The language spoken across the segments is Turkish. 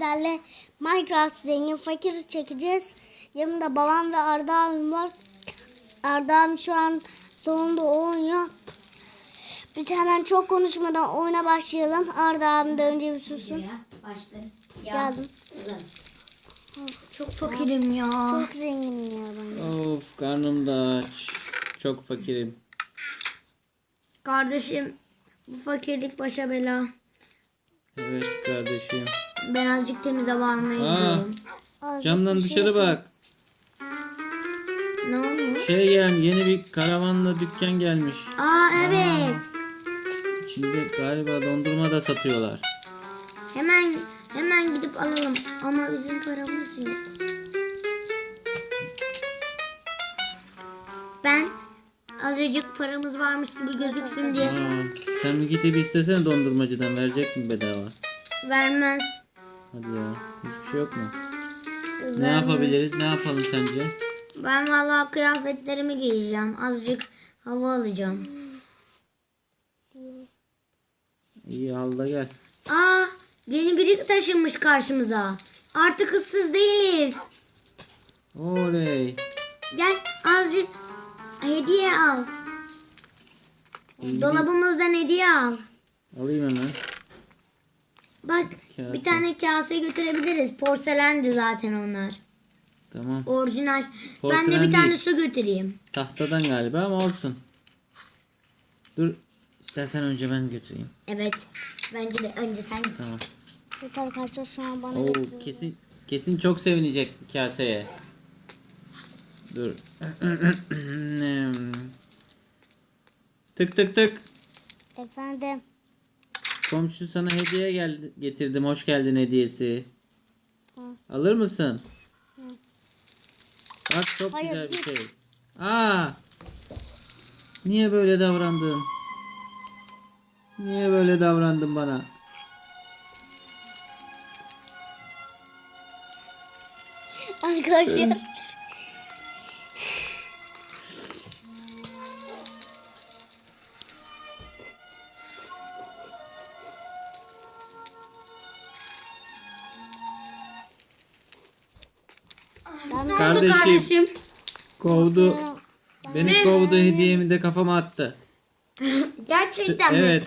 sizlerle Minecraft zengin fakir çekeceğiz. Yanımda babam ve Arda abim var. Arda abim şu an sonunda oynuyor. Biz hemen çok konuşmadan oyuna başlayalım. Arda abim de önce bir sussun. Ya, başla. Ya. Geldim. Çok fakirim ya. Çok zenginim ya ben. Of karnım da aç. Çok fakirim. Kardeşim bu fakirlik başa bela. Evet kardeşim. Ben azıcık temiz hava almaya Aa. gidiyorum. Azıcık Camdan bir şey dışarı bak. Ne olmuş? Şey gel yeni bir karavanla dükkan gelmiş. Aa evet. İçinde galiba dondurma da satıyorlar. Hemen hemen gidip alalım. Ama bizim paramız yok. Ben azıcık paramız varmış gibi gözüksün diye Aa, sen bir gidip istesene dondurmacıdan verecek mi bedava? vermez. Hadi ya. Hiçbir şey yok mu? Ne vermez. yapabiliriz? Ne yapalım sence? Ben vallahi kıyafetlerimi giyeceğim. Azıcık hava alacağım. İyi al da gel. Aa, yeni biri taşınmış karşımıza. Artık ıssız değiliz. Oley. Gel azıcık hediye al. İyi. Dolabımızdan hediye al. Alayım hemen. Kase. bir tane kase götürebiliriz. Porselendi zaten onlar. Tamam. Orijinal. ben de Porselen bir tane değil. su götüreyim. Tahtadan galiba ama olsun. Dur. İstersen önce ben götüreyim. Evet. Bence de önce sen git. Tamam. Evet arkadaşlar şu an bana Oo, getiriyor. kesin kesin çok sevinecek kaseye. Dur. tık tık tık. Efendim. Komşu sana hediye geldi, getirdim. Hoş geldin hediyesi. Hı. Alır mısın? Hı. Bak çok Hayır, güzel bir git. şey. Aa! Niye böyle davrandın? Niye böyle davrandın bana? Arkadaşlar. Kardeşim. kardeşim? Kovdu. Beni Ne? kovdu hediyemi de kafama attı. Gerçekten mi? Evet.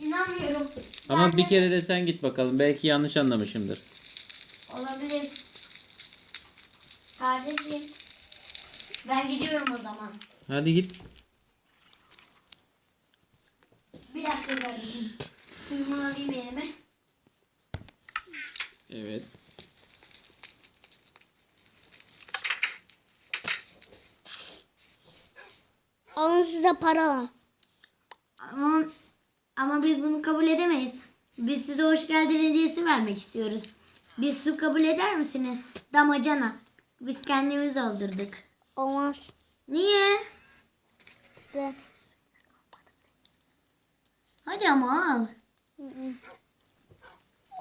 İnanmıyorum. Ama bir kere de sen git bakalım. Belki yanlış anlamışımdır. Olabilir. Kardeşim. Ben gidiyorum o zaman. Hadi git. Bir dakika kardeşim. Suyumu alayım elime. Evet. Size para var. Ama, ama biz bunu kabul edemeyiz. Biz size hoş geldin hediyesi vermek istiyoruz. Biz su kabul eder misiniz? Damacana. Biz kendimiz aldırdık. Olmaz. Niye? İşte. Hadi ama al.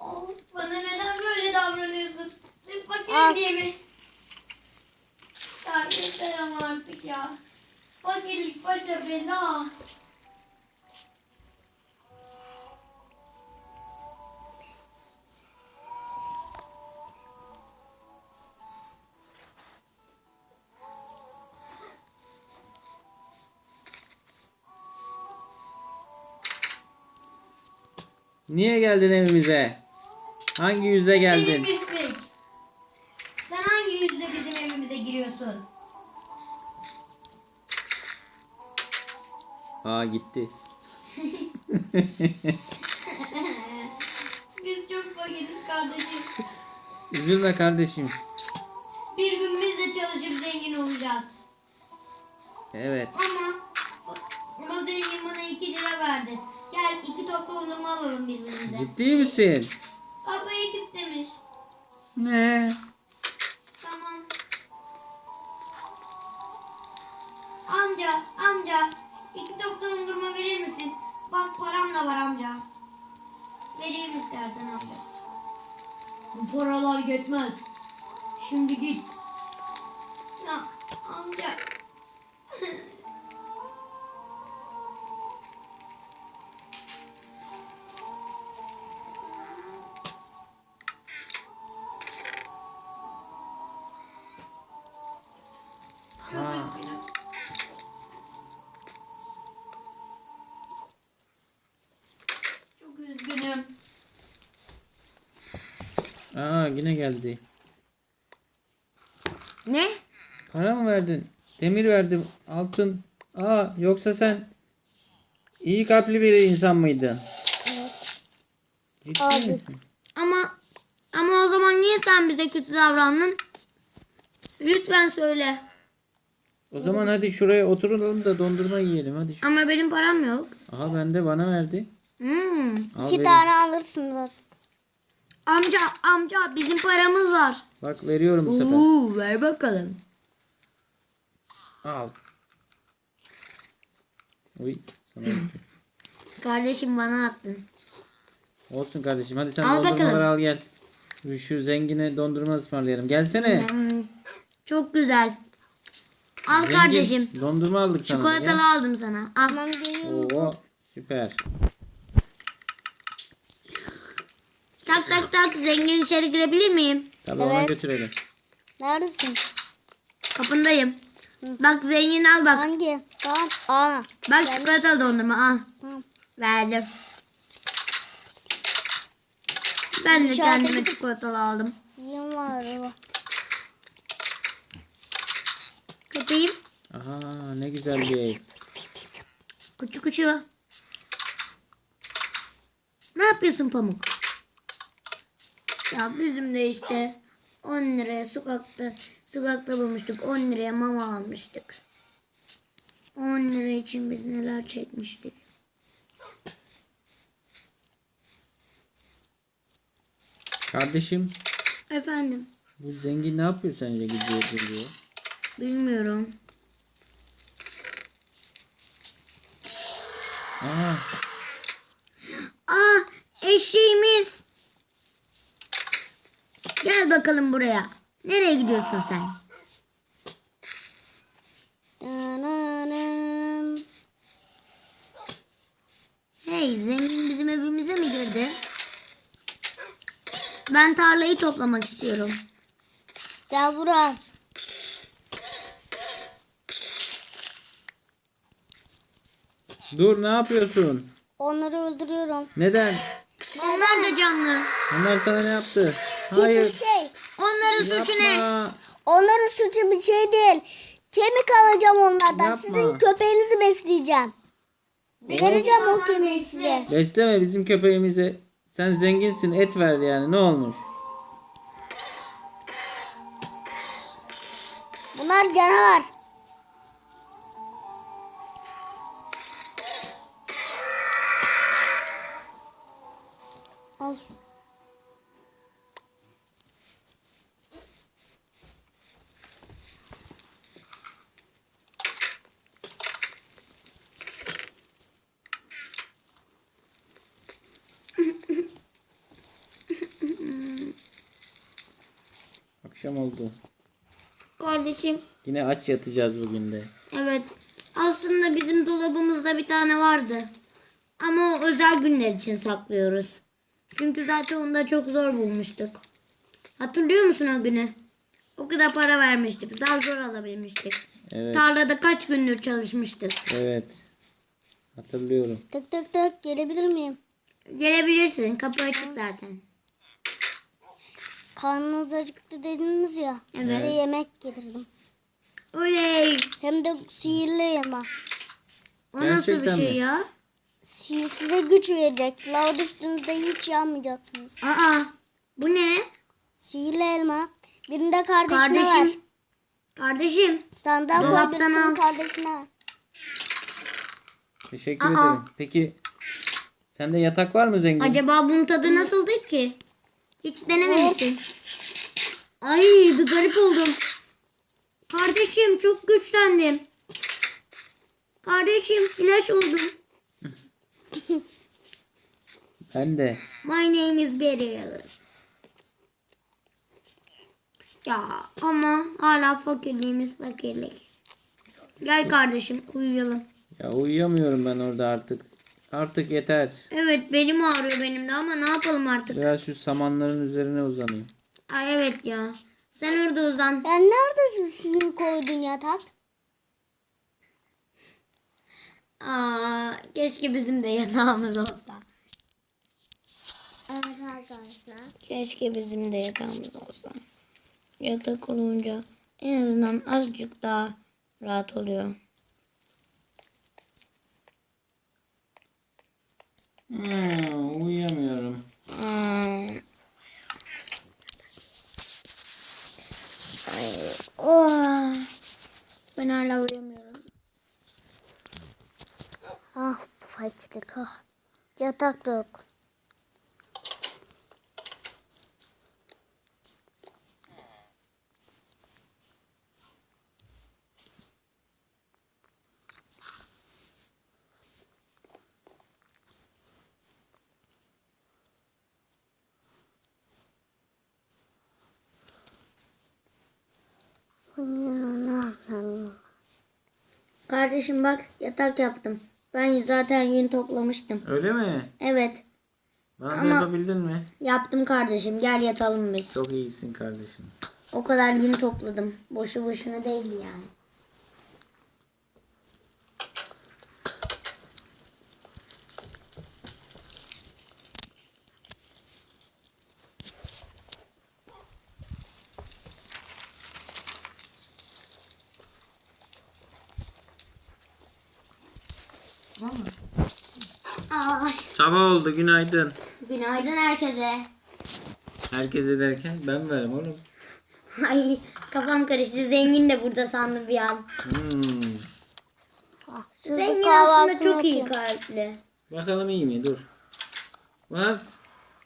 Of, bana neden böyle davranıyorsun? Sırf fakir diye mi? Yeter ama artık ya. Fakirlik başa bela. Niye geldin evimize? Hangi Senin geldin? pislik. Aa gitti. Biz çok fakiriz kardeşim. Üzülme kardeşim. Bir gün biz de çalışıp zengin olacağız. Evet. Ama o zengin bana 2 lira verdi. Gel iki top dondurma alalım birbirimize. Ciddi misin? Kafayı kilitlemiş. Ne? irmãs, yine geldi. Ne? Para mı verdin? Demir verdim. Altın. Aa yoksa sen iyi kalpli bir insan mıydın? Evet. Ciddi Azıcık. misin? Ama ama o zaman niye sen bize kötü davrandın? Lütfen söyle. O zaman hadi şuraya oturalım da dondurma yiyelim. Hadi. şu- Ama benim param yok. Aha bende bana verdi. Hmm. Al İki benim. tane alırsınız. Amca amca bizim paramız var. Bak veriyorum bu sefer. Oo, ver bakalım. Al. Uy. Sana attım. Kardeşim bana attın. Olsun kardeşim. Hadi sen Al dondurmaları bakalım. al gel. Şu- zengine dondurma ısmarlayalım. Gelsene. Hmm, Çok güzel. Al Zengin, kardeşim. Dondurma aldık sana. Çikolatalı aldım sana. Al. Tamam geliyorum. Oo, süper. Tak tak tak zengin içeri girebilir miyim? Tabii ona Evet. götürelim. Neredesin? Kapındayım. Bak zengin al bak. Hangi? Tamam. Aa. Bak çikolatalı dondurma al. Tamam. Verdim. Ben de Dışarıda kendime gidip- çikolatalı aldım. Yiyeyim var araba. Kapayım. Aha ne güzel bir ev. Kuçu kuçu. Ne yapıyorsun Pamuk? Ya bizim de işte 10 liraya sokakta sokakta bulmuştuk. 10 liraya mama almıştık. 10 lira için biz neler çekmiştik. Kardeşim Efendim bu zengin ne yapıyor sence gidiyor geliyor? bilmiyorum. Aa Aa eşeğimiz. Gel bakalım buraya. Nereye gidiyorsun sen? Hey zengin bizim evimize mi girdi? Ben tarlayı toplamak istiyorum. Gel buraya. dur ne yapıyorsun? Onları öldürüyorum. Neden? Onlar da canlı. Onlar sana ne yaptı? Hiçbir Hayır. şey. Onların suçu ne? Yapma. Onların suçu bir şey değil. Kemik alacağım onlardan. Yapma. Sizin köpeğinizi besleyeceğim. Vereceğim o kemiği size. Besleme bizim köpeğimizi. Sen zenginsin et ver yani ne olmuş? Bunlar canavar. Akşam oldu. Kardeşim Yine aç yatacağız bugün de. evet aslında bizim dolabımızda bir tane vardı. Ama o özel günler için saklıyoruz. Çünkü zaten onu da çok zor bulmuştuk. Hatırlıyor musun o günü? O kadar para vermiştik. Daha zor alabilmiştik. Evet. Tarlada kaç gündür çalışmıştık. Evet. Hatırlıyorum. Tık tık tık gelebilir miyim? Gelebilirsin. Kapı açık zaten. Karnınız acıktı dediniz ya. Evet. Size yemek getirdim. Oley. Hem de sihirli yemek. O nasıl bir Gerçekten şey mi? ya? Si- Size güç verecek. Lav düştüğünüzde hiç yanmayacaksınız. Aa. Bu ne? Sihirli elma. Birinde kardeşine ver. Kardeşim. Kardeşim. Sandığa Dolaptan al. kardeşine ver. Teşekkür Aa. ederim. Peki sende yatak var mı zengin? Acaba bunun tadı nasıldı ki? Hiç denememiştim. Ay bir garip oldum. Kardeşim çok güçlendim. Kardeşim flash oldum. Ben de. My name is Beryl. Ya ama hala fakirliğimiz fakirlik. Gel kardeşim uyuyalım. Ya uyuyamıyorum ben orada artık. Artık yeter. Evet belim ağrıyor benim de ama ne yapalım artık. Biraz şu samanların üzerine uzanayım. Ay evet ya. Sen orada uzan. Ben nerede sizin koydun yatak? Aa, keşke bizim de yatağımız olsa. Evet arkadaşlar. Keşke bizim de yatağımız olsa. Yatak olunca en azından azıcık daha rahat oluyor. Hmm, uyuyamıyorum. Hmm. Oh. Ben hala uyuyamıyorum. Ah fakirlik ah. Yatak da yok. Kardeşim bak yatak yaptım. Ben zaten yün toplamıştım. Öyle mi? Evet Bana Ama- yapabildin mi? yaptım kardeşim gel yatalım biz. Çok iyisin kardeşim. O kadar yün topladım. Boşu boşuna değil yani. Ay, Sabah oldu günaydın. günaydın herkese. Herkese derken ben varım oğlum. Ay kafam karıştı. Zengin de burada sandım bir an. Hmm. Şurada Zengin aslında çok iyi kalpli. Bakalım iyi mi? Dur. Bak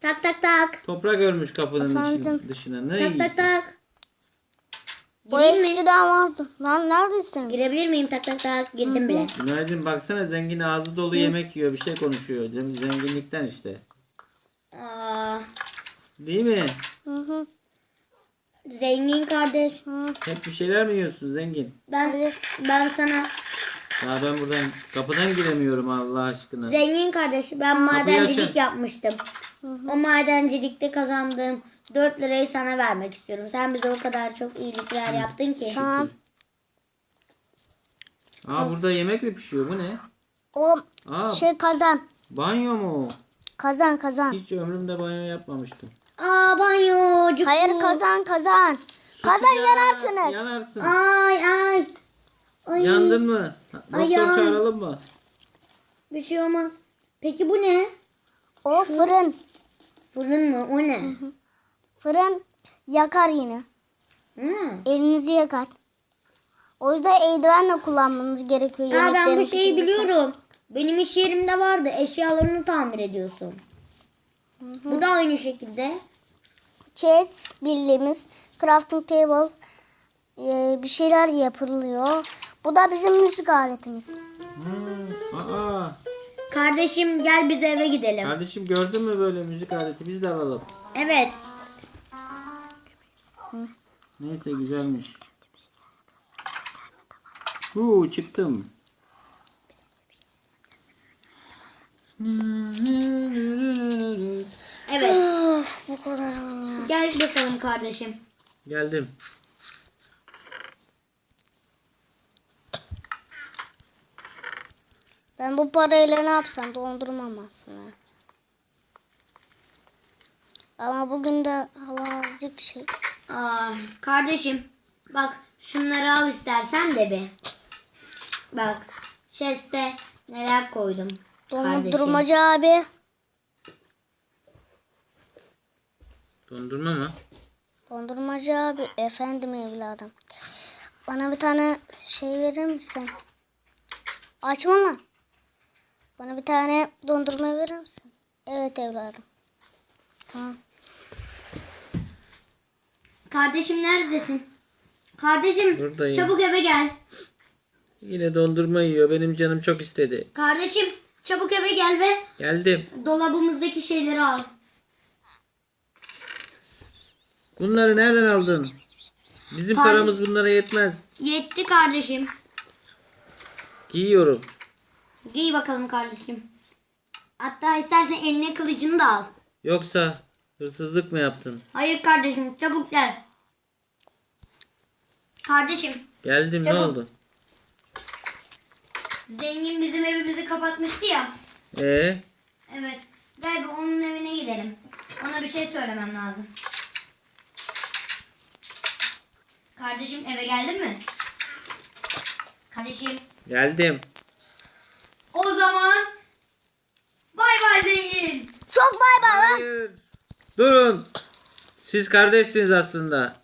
Tak tak tak. toprak örmüş kapının Efendim? dışına. Ne Tak tak iyisin? tak. Bu Gireyim mi? eskiden vardı. Lan neredesin? Girebilir miyim? Tak tak tak. Girdim bile. Günaydın baksana zengin ağzı dolu yemek yiyor bir şey konuşuyor. Zem- Zenginlikten işte. Aa, Değil mi? Hı hı. zengin kardeş. hı. Hep bir şeyler mi yiyorsun zengin? Ben ben sana Ya ben buradan kapıdan giremiyorum Allah aşkına. zengin kardeş ben madencilik açın. yapmıştım. O madencilikte kazandığım 4 lirayı sana vermek istiyorum. Sen bize o kadar çok iyilikler yaptın ki. Tamam. Aa burada yemek mi pişiyor bu ne? O Aa şey kazan. banyo mu? Kazan kazan. Hiç ömrümde banyo yapmamıştım. Aa banyo. cuk Hayır kazan kazan. Kazan Sıcak, yanarsınız. Yanarsın. Ay ay. Ay. Yandın mı? Doktor Ayağım. çağıralım mı? Bir şey olmaz. Peki bu ne? O fırın. Fırın mı? O ne? Fırın yakar yine. Hı. Elinizi yakar. O yüzden eldivenle kullanmanız gerekiyor Aa, ben bu şeyi biliyorum. Benim iş yerimde vardı. Eşyalarını tamir ediyorsun. Bu da aynı şekilde. Chat bildiğimiz crafting table e, bir şeyler yapılıyor. Bu da bizim müzik aletimiz. Hmm. Aa, Kardeşim gel biz eve gidelim. kardeşim gördün mü böyle müzik aleti? Biz de alalım. Evet. Neyse güzelmiş. Huu çıktım. Evet. Bu kadar. Gel bakalım kardeşim. Geldim. Ben bu parayla ne yapsam dondurmam aslında. Ama bugün de hava azıcık şey. Aa, kardeşim bak şunları al istersen de bir. Bak chest'e neler koydum. Dondurmacı abi. Dondurma mı? Dondurmacı abi. Efendim evladım. Bana bir tane şey verir misin? Açma lan. Bana bir tane dondurma verir misin? Evet evladım. Tamam. Kardeşim neredesin? Kardeşim Buradayım. çabuk eve gel. Yine dondurma yiyor. Benim canım çok istedi. Kardeşim çabuk eve gel ve Geldim. dolabımızdaki şeyleri al. Bunları nereden aldın? Bizim Kardeş- paramız bunlara yetmez. Yetti kardeşim. Giyiyorum. Giy bakalım kardeşim. Hatta istersen eline kılıcını da al. Yoksa hırsızlık mı yaptın? Hayır kardeşim çabuk gel. Kardeşim Geldim ne Çabuk. oldu? zengin bizim evimizi kapatmıştı ya. Ee, Evet. Gel bir onun evine gidelim. Sana bir şey söylemem lazım. Kardeşim eve geldin mi? Kardeşim. Geldim. O zaman bay bay zengin. Çok bay bay lan. Hayır. Durun. Siz kardeşsiniz aslında.